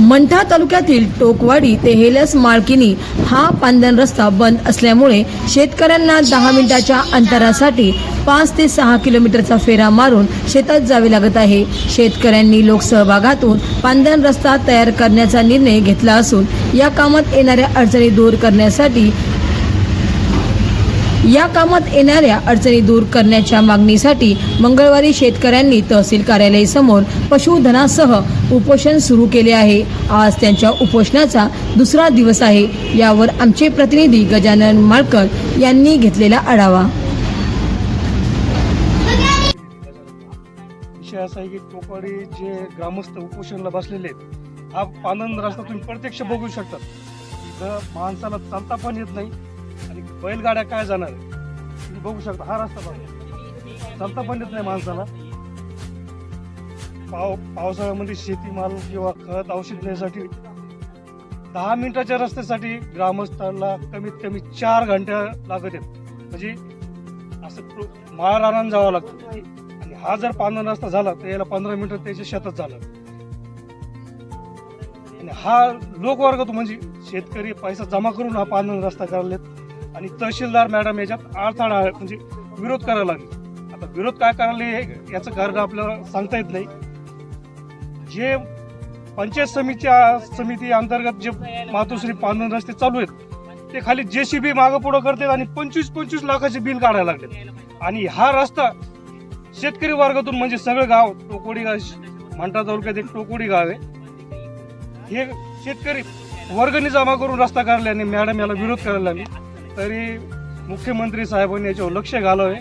मंठा तालुक्यातील टोकवाडी ते हेलस माळकिनी हा पांदन रस्ता बंद असल्यामुळे शेतकऱ्यांना दहा मिनिटाच्या अंतरासाठी पाच ते सहा किलोमीटरचा फेरा मारून शेतात जावे लागत आहे. शेतकऱ्यांनी लोकसहभागातून पांदन रस्ता तयार करण्याचा निर्णय घेतला असून या कामात येणाऱ्या अडचणी दूर करण्यासाठी या कामात येणाऱ्या अडचणी दूर करण्याच्या मागणीसाठी मंगळवारी शेतकऱ्यांनी तहसील कार्यालयासमोर पशुधनासह उपोषण सुरू केले आहे. आज त्यांच्या उपोषणाचा दुसरा दिवस आहे. यावर आमचे प्रतिनिधी गजानन माळकर यांनी घेतलेला आढावा. विषय असा आहे की टोकवाडी जे ग्रामस्थ उपोषणला बसलेले आहेत हा आनंद रस्ता तुम्ही प्रत्यक्ष बघू शकता इथं माणसाला चालता पण येत नाही. आणि बैलगाड्या काय जाणार? तुम्ही बघू शकता हा रस्ता बघा. चालता पण येत नाही माणसाला. पाव पावसाळ्यामध्ये शेतीमाल किंवा खत औषध देण्यासाठी दहा मिनिटाच्या रस्त्यासाठी ग्रामस्थांना कमीत कमी चार घंटे लागत आहेत. म्हणजे असं तो- माळ जावं लागतं. आणि हा जर पांढरा रस्ता झाला तर याला पंधरा मिनिटं त्याच्या शेतात झालं. आणि हा लोकवर्ग तो म्हणजे शेतकरी पैसा जमा करून हा पांढरा रस्ता करायला आणि तहसीलदार मॅडम याच्यात अडथळा म्हणजे विरोध करायला लागले. आता विरोध काय करायला हे- याचं कारण आपल्याला सांगता येत नाही. जे पंचायत समितीच्या समिती अंतर्गत जे मातोश्री पांढरा रस्ते चालू आहेत ते खाली जेसीबी मागं पुढं करतात आणि पंचवीस पंचवीस लाखाचे बिल काढायला लागले. आणि हा रस्ता शेतकरी वर्गातून म्हणजे सगळं गाव टोकोडी गाव म्हणता तालुक्यात एक टोकोडी गाव आहे. हे शेतकरी वर्गणी जमा करून रस्ता काढल्याने मॅडम याला विरोध करायला लागली. तरी मुख्यमंत्री साहेबांनी याच्यावर लक्ष घालावे.